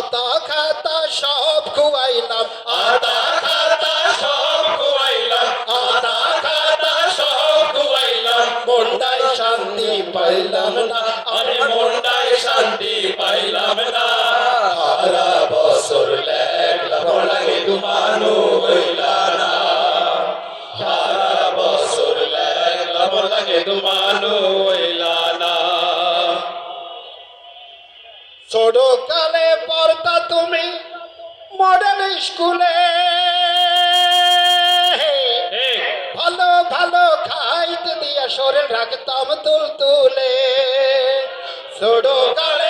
আতা খাতা সব খুয়াইলাম। আতা খাতা সব খুয়াইলাম। আতা খাতা সব খুয়াইলাম। মনটাই শান্তি পাইলাম না। আরে মনটায় শান্তি পাইলাম না। সারা বছর লেখলা পড়াগে তুমানো হইলা না। সারা বছর লেখলা পড়াগে তুমানো হইলা না। পড়তা তুমি মডেল স্কুলে ভালো ভালো খাইতে দিয়া শরীর রাখতাম তুল তুলে ছোট কালে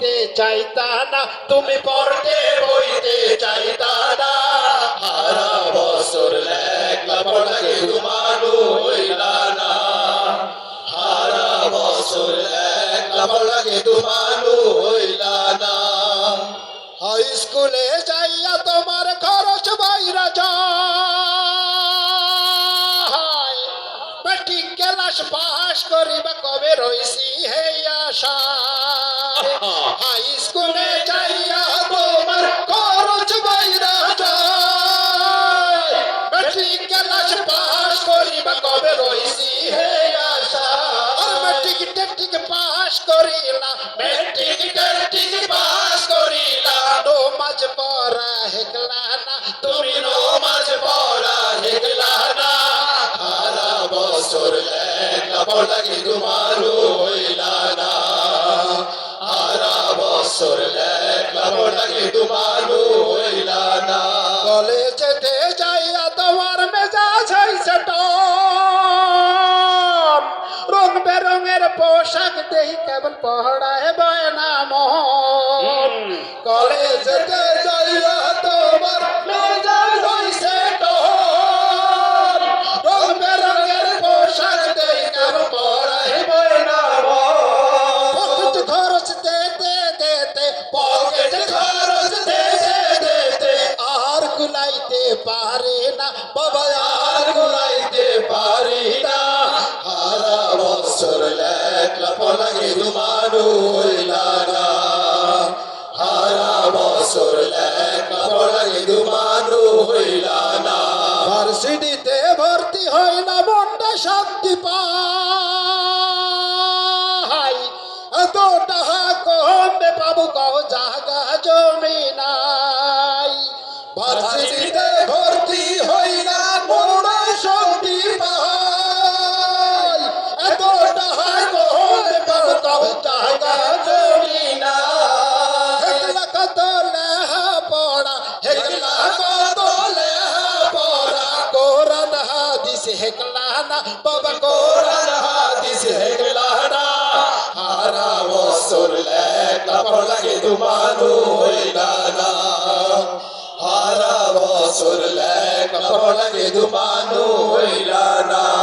বইতে চাইতা না, তুমি পড়তে বইতে চাইতা না। সারা বছর লেখলা পড়াগে তুমানো হইলা না। সারা বছর লেখলা তুমানো হইলা না। হাই স্কুলে যাইয়া তোমার খরচ বাইরা যায়। মেট্রিক ক্লাস পাস করিবা কবে রইছি হে আশা। হাই স্কুলে যাইয়া তোমার খরচ বাইরা যায়। মেট্রিক ক্লাস পাস করিবা কবে রইছি হে আশা? আর মেট্রিক টেট্রিক পাস করিলা মেট্রিক টেট্রিক পাস করিলা। নমাজ পড়া হেকলা না, তুমি নমাজ পড়া হেকলা না। সারা বছর লেখলা পড়াগে তুমানো হইলা হইলা না কলেজেতে যাইয়া তোমার মেজাজ হইছে টন। রং বেরঙের পোশাক দেই কেবল পহড়ায় বয় না মন যাইয়া না সারা বছর লেখলা পড়াগে তুমানো হইলা না। ভার্সিটিতে ভর্তি হই না, মনটা শান্তি পাই এত টাকা কমবে পাবো জাগা জমি। লেহা পড়া কোরআন হাদিস হেকলা না বাবা কোরআন হাদিস হেকলা না সারা বছর লেখলা পড়াগে তুমানো হইলা না সারা বছর লেখলা পড়াগে হইলা না